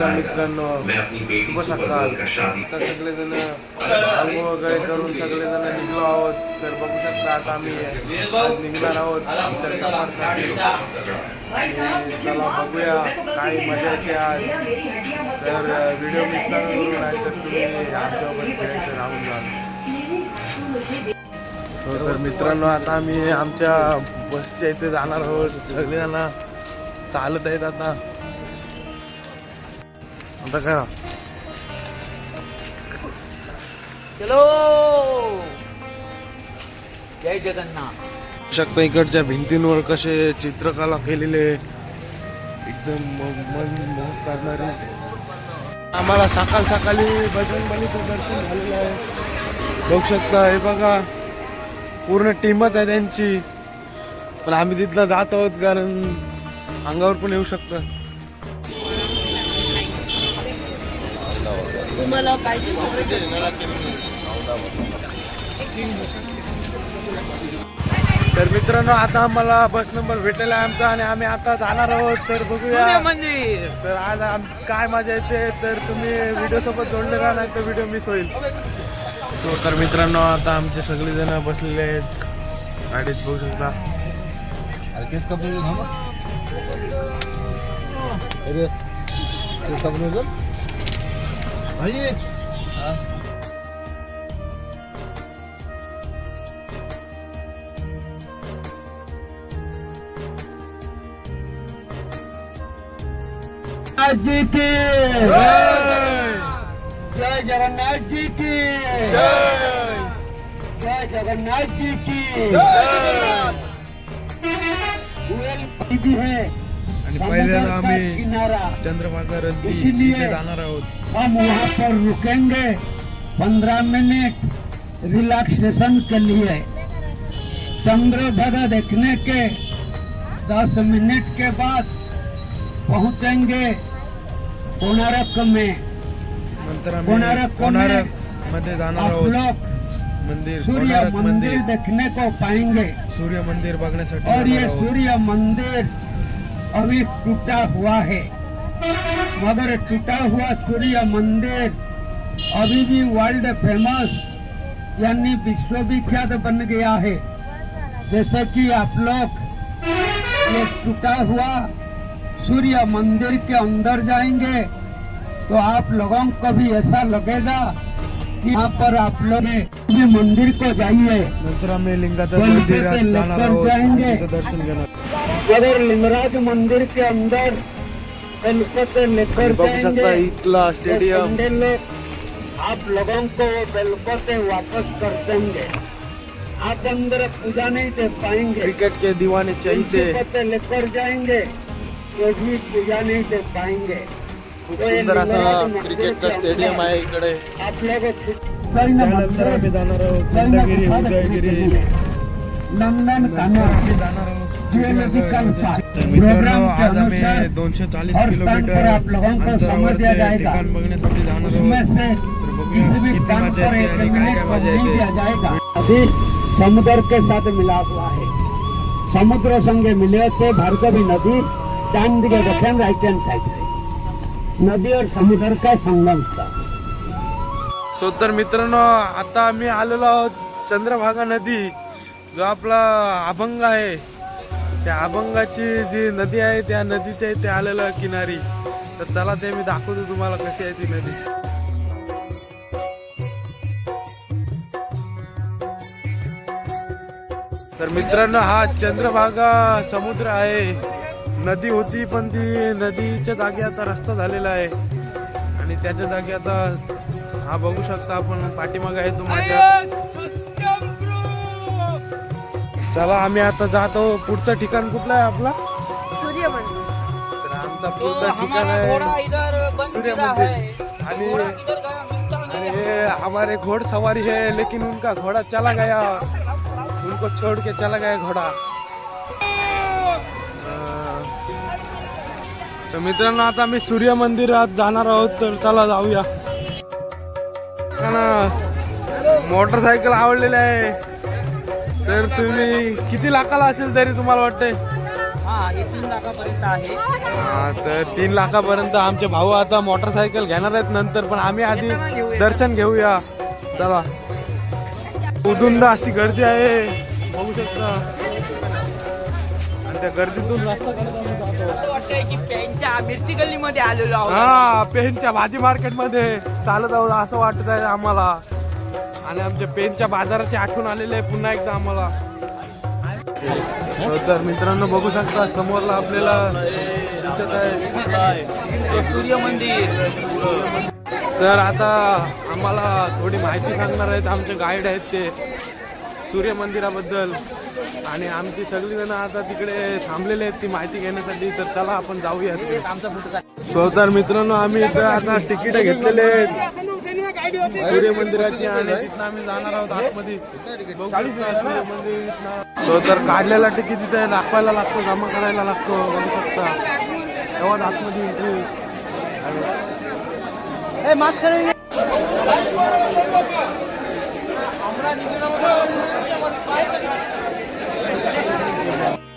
मित्रांनो शुभ सकाळ आता सगळेजण आंघोळ वगैरे करून सगळेजण निघलो आहोत तर बघू शकता आता आम्ही निघणार आहोत सकाळसाठी आणि चला बघूया काय मजा येते आज. तर व्हिडिओ मिस नका करू नाही तर तुम्ही आमच्यासोबत राहून जाल हो तर मित्रांनो आता आम्ही आमच्या बसच्या इथे जाणार आहोत. सगळेजण चालत आहेत आता. आता काय चलो! जय जगन्नाथ. शकता इकडच्या भिंतींवर कसे चित्रकला केलेले एकदम मन मोहक करणारे. आम्हाला सकाळ सकाळी बजरंगबलीचं दर्शन झालेलं आहे. बघू शकता हे बघा. पूर्ण टीमच आहे त्यांची. पण आम्ही तिथला जात आहोत कारण अंगावर पण येऊ शकतं. तुम्हाला पाहिजे तर मित्रांनो आता आम्हाला बस नंबर भेटलेला आहे आमचा आणि आम्ही आता जाणार आहोत. तर बघूया. मंदिर. तर आज आम काय मजा येते? तर तुम्ही व्हिडिओ सोबत जोडले राहा नाही तर व्हिडिओ मिस होईल तर मित्रांनो आता आमचे सगळेजण बसलेले आहेत. गाडीत बघू शकता. जी की। जय। जगन्नाथ जी की। जय। जगन्नाथ जी की। वेल दीदी है। आणि पहिल्यांदा समुद्र का आम्ही किनारा। चंद्रभागा रंदी इसीलिए- इथे जाणार आहोत. हम वहाँ पर रुकेंगे। पंद्रह मिनट रिलैक्सेशन के लिए। चंद्रभागा देखने के दस मिनट के बाद पहुँचेंगे कोणारक में। कोणार्क कोणार्क मंदिर सूर्य मंदिर देखने को पाएँगे। सूर्य मंदिर बघण्यासाठी और ये सूर्य मंदिर अभी टूटा हुआ है। मगर टूटा हुआ सूर्य मंदिर अभी भी वर्ल्ड फ़ेमस यानी विश्वविख्यात बन गया है। जैसे कि आप लोग ये टूटा हुआ सूर्य मंदिर के अंदर जाएँगे तो आप लोगों को भी ऐसा लगेगा कि यहाँ पर आप लोग मंदिर को जाइए। जाएँगे. अगर लिंगराज मंदिर के अंदर बघू शकता जाएँगे। इथला तो स्टेडियम। लोग आप लोगों को वो बेलपत्र वापस कर देंगे। आप अंदर पूजा नहीं दे पाएँगे। क्रिकेट के दीवाने चाहिए लेकर जाएँगे तो भी पूजा नहीं दे पाएँगे। खूप तो सुंदर असा मंदिर क्रिकेटचा स्टेडियम आहे इकडे। आप लोग त्यानंतर आम्ही जाणार आहोत खंडगिरी उदयगिरी जाणार आहोत. तर मित्रांनो आज आम्ही दोनशे चाळीस किलोमीटर पर आप लोगों को समय अंतरावर दिया ते जाएगा ठिकाण बघण्यासाठी जाणार आहोत. तर बघूया किती मजा येते आणि काय काय मजा येते. समुद्र के साथ मिला हुआ है. समुद्र संगे मिले थे भार्गवी नदी चांद के दक्षिण राइट हैंड साइड पे. नदी और समुद्र का संगम था. सो तर मित्रांनो आता आम्ही आलेलो आहोत चंद्रभागा नदी जो आपला अभंग आहे. त्या अभंगाची जी नदी आहे त्या नदीच्या इथे आलेलं किनारी. तर चला ते मी दाखवतो तुम्हाला कशी आहे ती नदी. तर मित्रांनो हा चंद्रभागा समुद्र आहे. नदी होती पण ती नदीच्या जागी आता रस्ता झालेला आहे. आणि त्याच्या जागी आता हा बघू शकता आपण पाठीमागा आहे तुम्हाला माझ्या. चला आम्ही आता जातो. पुढचं ठिकाण कुठलं आहे आपला? सूर्य मंदिर तर आमचा पुढचं ठिकाण आहे सूर्य मंदिर आणि ये हमारे घोड़ सवारी है लेकिन उनका घोड़ा चला गया। उनको छोड़ के चला गया घोड़ा। तर मित्रांनो आता आम्ही सूर्य मंदिरात जाणार आहोत तर चला जाऊया. मोटरसायकल आवडलेली आहे. तर तुम्ही किती लाखाला असेल तरी तुम्हाला वाटतंय? तीन लाखापर्यंत आहे. हा, तर तीन लाखापर्यंत आमचे भाऊ आता मोटरसायकल घेणार आहेत नंतर पण आम्ही आधी दर्शन घेऊया. चला. उदुंद अशी गर्दी आहे. बघू शकता. आणि त्या गर्दीतून मिरची गल्लीमध्ये आलेलो हा पेनच्या भाजी मार्केटमध्ये चालत आहोत असं वाटत आहे आम्हाला. आणि आमच्या पेनच्या बाजाराची आठवण आलेली आहे पुन्हा एकदा आम्हाला. तर मित्रांनो बघू शकता समोरला आपल्याला दिसत आहे. सूर्य मंदिर. सर आता आम्हाला थोडी माहिती सांगणार आहेत आमचे गाईड आहेत ते. सूर्य मंदिराबद्दल आणि आमची सगळीजणं आता तिकडे थांबलेले आहेत ती माहिती घेण्यासाठी तर चला आपण जाऊया तिकडे. तर मित्रांनो आम्ही इथं आता तिकीट घेतलेले आहेत. सूर्य मंदिराची आणि तिथं आम्ही जाणार आहोत आतमध्ये. सूर्य मंदिर इथनं. तर काढलेला तिकीट तिथे दाखवायला लागतो जमा करायला लागतो बघू शकता. तेव्हाच आतमध्ये एंट्री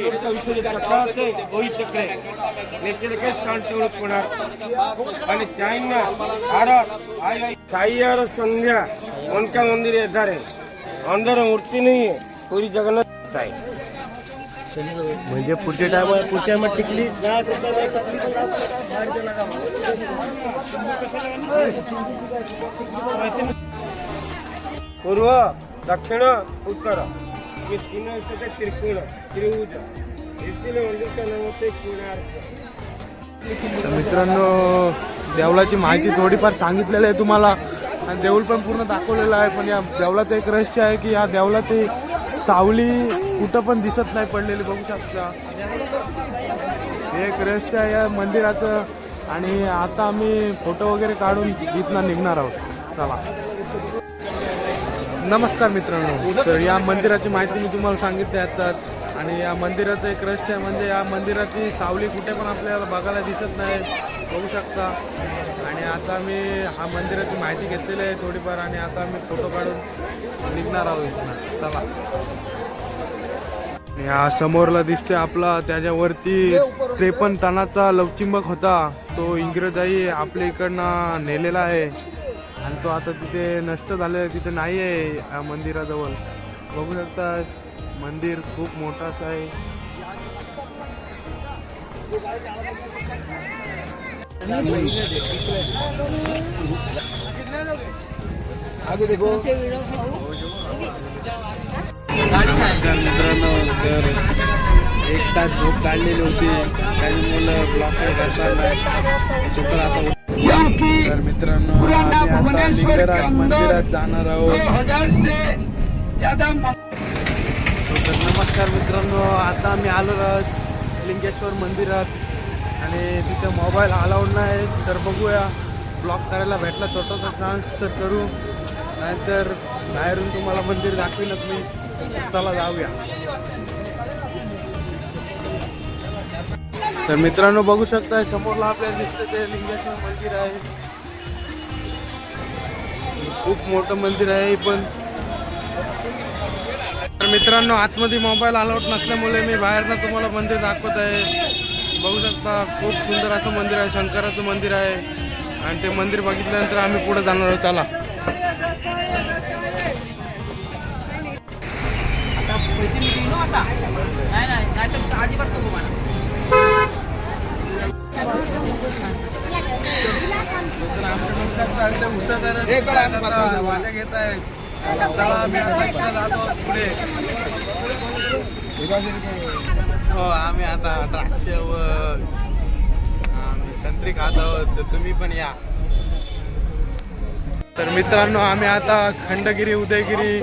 ए मास्क करेंगे साइयार संध्या उनका मंदिर इधर है अंदर मूर्ति नहीं है पूरी जगन्नाथ है म्हणजे पुढच्या टायमाला पुढच्या मग टिकली. पूर्व दक्षिण उत्तर ये तीनों ऐसे थे त्रिकोण त्रिभुज इसीलिए मंदिर तर मित्रांनो देवळाची माहिती थोडीफार सांगितलेली आहे तुम्हाला. आणि देऊळ पण पूर्ण दाखवलेलं आहे पण या देवळाचं एक रहस्य आहे की या देवळाची सावली कुठं पण दिसत नाही पडलेली बघू शकता. हे एक रहस्य आहे या मंदिराचं. आणि आता आम्ही फोटो वगैरे काढून इथनं निघणार आहोत. चला. नमस्कार मित्रांनो. तर या मंदिराची माहिती मी तुम्हाला सांगितली आताच. आणि या मंदिराचं एक रहस्य आहे म्हणजे या मंदिराची सावली कुठे पण आपल्याला बघायला दिसत नाही. बघू शकता. आणि आता मी हा मंदिराची माहिती घेतलेली आहे थोडीफार आणि आता मी फोटो काढून निघणार आहोत चला. आणि समोरला दिसते आपला त्याच्यावरती त्रेपन्न तणाचा लवचिंबक होता. तो इंग्रजाई आपल्या इकडनं नेलेला आहे. आणि तो आता तिथे नष्ट झालेला आहे तिथे नाही आहे या मंदिराजवळ. बघू शकता मंदिर खूप मोठं असं आहे. नमस्कार मित्रांनो तर एक तास झोप काढलेली होती. काही मुलं ब्लॉक करताना सुपर आता तर मित्रांनो मंदिरात जाणार आहोत. हजार से ज्यादा तर नमस्कार मित्रांनो आता आम्ही आलो आहोत लिंगेश्वर मंदिरात आणि तिथे मोबाईल अलाउड नाही तर बघूया. ब्लॉक करायला भेटला छोटासा चान्स तर करू. नाहीतर बाहेरून तुम्हाला मंदिर दाखवीनच मी. चला जाऊया. तर मित्रांनो बघू शकता समोरला आपल्याला दिसतं ते लिंगेश्वर मंदिर आहे. खूप मोठं मंदिर आहे पण. तर मित्रांनो आतमध्ये मोबाईल अलाउड नसल्यामुळे मी बाहेरनं तुम्हाला मंदिर दाखवत आहे. बघू शकता खूप सुंदर असं मंदिर आहे शंकराचं मंदिर आहे. आणि ते मंदिर बघितल्यानंतर आम्ही पुढे जाणार आहोत. चला. आता पैसे मी देईन हो आता. नाही नाही घेत आहे हो आम्ही आता द्राक्ष व आम्ही संत्री खात आहोत तर तुम्ही पण या. तर मित्रांनो आम्ही आता खंडगिरी उदयगिरी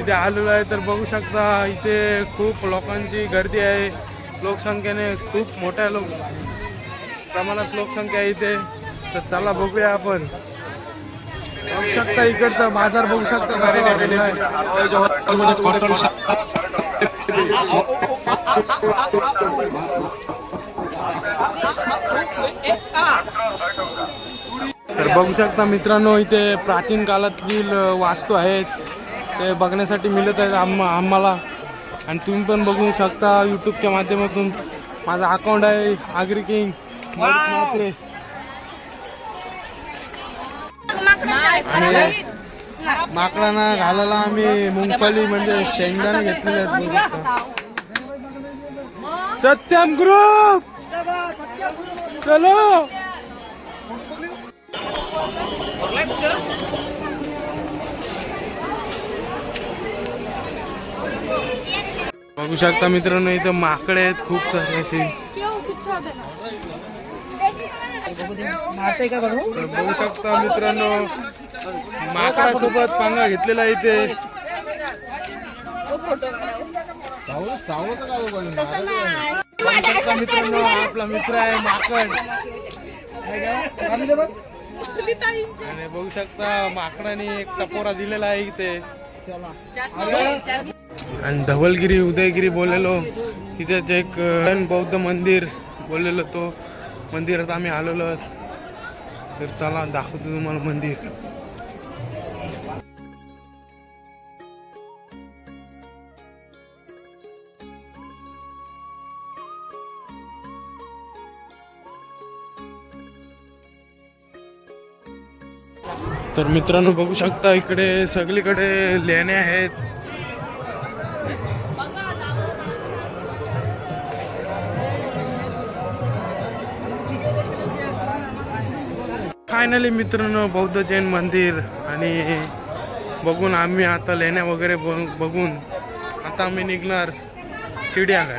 इथे आलेलो आहे. तर बघू शकता इथे खूप लोकांची गर्दी आहे. लोकसंख्येने खूप मोठ्या लोक प्रमाणात लोकसंख्या आहे इथे. तर चला बघूया आपण. बघू शकता इकडचा बाजार बघू शकता तर बघू शकता मित्रांनो इथे प्राचीन काळातील वास्तू आहेत. ते बघण्यासाठी मिळत आहेत आम आम्हाला. आणि तुम्ही पण बघू शकता यूट्यूबच्या माध्यमातून. माझा अकाउंट आहे आग्रिकिंग किंग आणि माकडांना घालायला आम्ही मुंगफली म्हणजे शेंगदाणे घेतलेले आहेत सत्यम ग्रुप चलो! बघू शकता मित्रांनो इथं माकडे आहेत खूप सारे असे. तर बघू शकता मित्रांनो माकडासोबत पांगा घेतलेला आहे इथे. बघू शकता मित्रांनो आपला मित्र आहे माकड. आणि बघू शकता माकडाने एक टपोरा दिलेला आहे इथे. आणि धवलगिरी उदयगिरी बोललेलो. तिथेच एक बौद्ध मंदिर बोललेलो तो. मंदिरात आम्ही आलेलो आहोत. तर चला दाखवतो तुम्हाला मंदिर तर मित्रांनो बघू शकता इकडे सगळीकडे लेण्या आहेत फायनली मित्रांनो बौद्ध जैन मंदिर आणि बघून आम्ही आता लेण्या वगैरे बघून आता आम्ही निघणार चिडियाघर.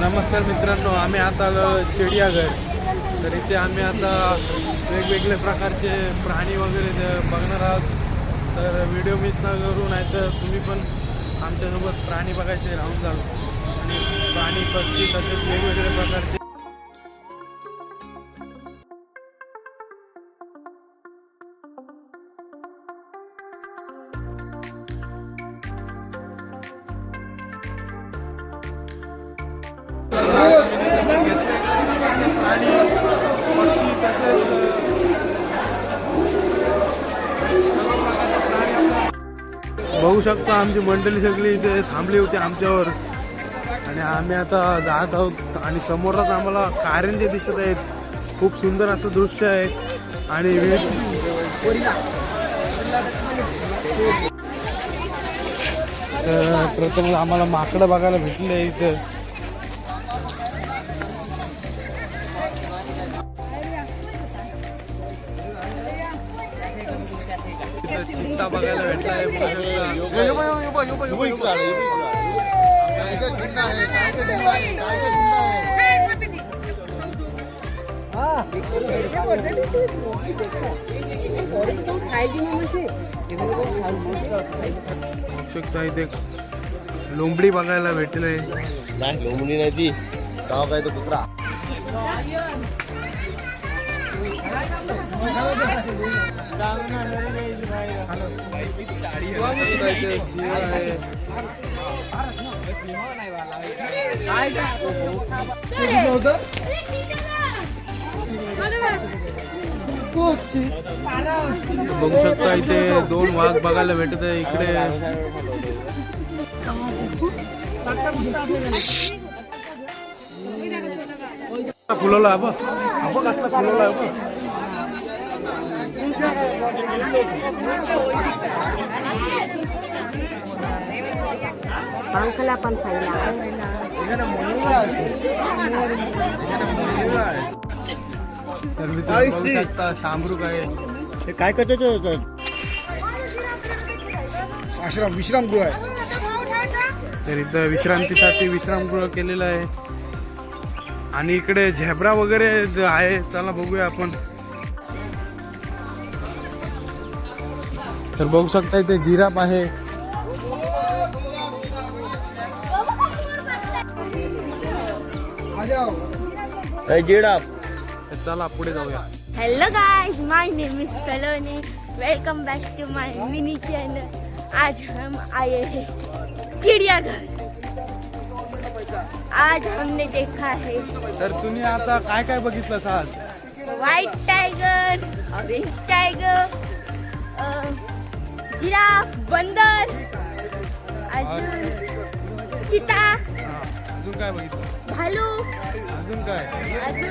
नमस्कार मित्रांनो आम्ही आता आलो चिडियाघर. तर इथे आम्ही आता वेगवेगळे प्रकारचे प्राणी वगैरे बघणार आहोत. तर व्हिडिओ मिस न करू नाही तर तुम्ही पण आमच्यासोबत प्राणी बघायचे राहून जाल. आणि प्राणी पक्षी तसेच वेगवेगळ्या प्रकारचे बघू शकता आमची मंडळी सगळी इथे थांबली होती आमच्यावर. आणि आम्ही आता जात आहोत आणि समोरच आम्हाला कारंजे दिसत आहेत. खूप सुंदर असं दृश्य आहे. आणि प्रथम आम्हाला माकडं बघायला भेटले इथं. चित्ता बघायला भेटला शकता. इथे लोंबडी बघायला भेटले नाही लोमणी नाही ती. गाव काय तो कुत्रा सिंह आहे बघू इथे दोन वाघ बघायला भेटत आहे इकडे फुलवला फुलवला. पंखला पण शामरुक आहे. हे काय करतो आश्रम विश्रामगृह आहे. तर इथं विश्रांतीसाठी विश्रामगृह केलेलं आहे. आणि इकडे झेब्रा वगैरे आहे चला बघूया आपण. तर बघू शकता इथे जिराफ आहे. चला पुढे जाऊया. Hello guys, my name is Saloni. Welcome back to my mini channel. आज हम आए हैं चिड़ियाघर. आज हमने देखा है तर तुम्ही आता काय काय बघितलं आज white tiger orange tiger giraffe बंदर अजून चिता. अजून काय बघितलं? भालू अजून काय? अजून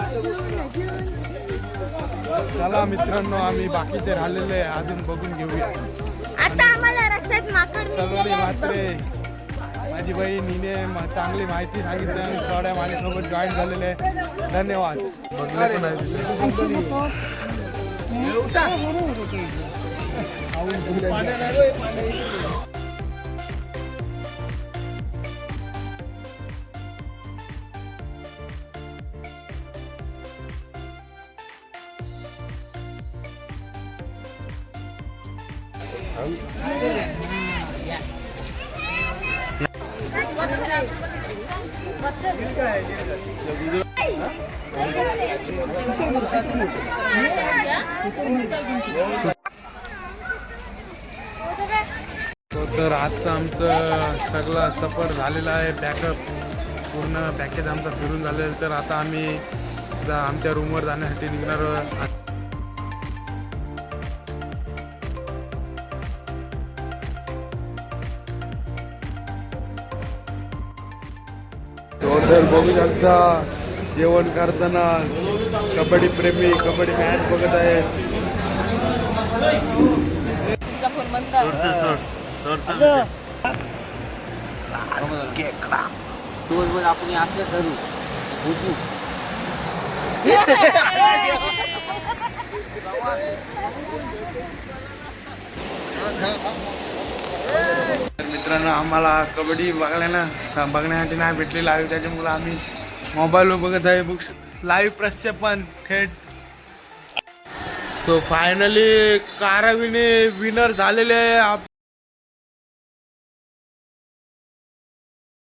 अजून अजून चला मित्रांनो आम्ही बाकीचे राहिलेले अजून बघून घेऊया. आता आम्हाला रस्त्यात माकड सलोनी निघलेले आहेत म्हात्रे बघ. माझी बहीण हिने म- चांगली माहिती सांगितली आणि थोड्या माझ्यासोबत जॉईन झालेले आहे. धन्यवाद. उठा तर आजचं आमचं सगळं सफर झालेलं आहे. पॅकअप पूर्ण पॅकेज आमचं फिरून झालेलं आहे. तर आता आम्ही जा- आमच्या रूमवर जाण्यासाठी निघणार आहोत. तर बघू शकता. जेवण करताना कबड्डी प्रेमी कबड्डी मॅच बघत आहेत. तुमचा दिवसभर आपण असलं बुजू तर मित्रांनो आम्हाला कबड्डी बघायला ना बघण्यासाठी नाही भेटली लाईव्ह त्याच्यामुळे आम्ही मोबाईलवर बघत आहे. बुक्स लाईव्ह प्रक्षेपण थेट. सो फायनली कारावीने विनर झालेले आहे. आप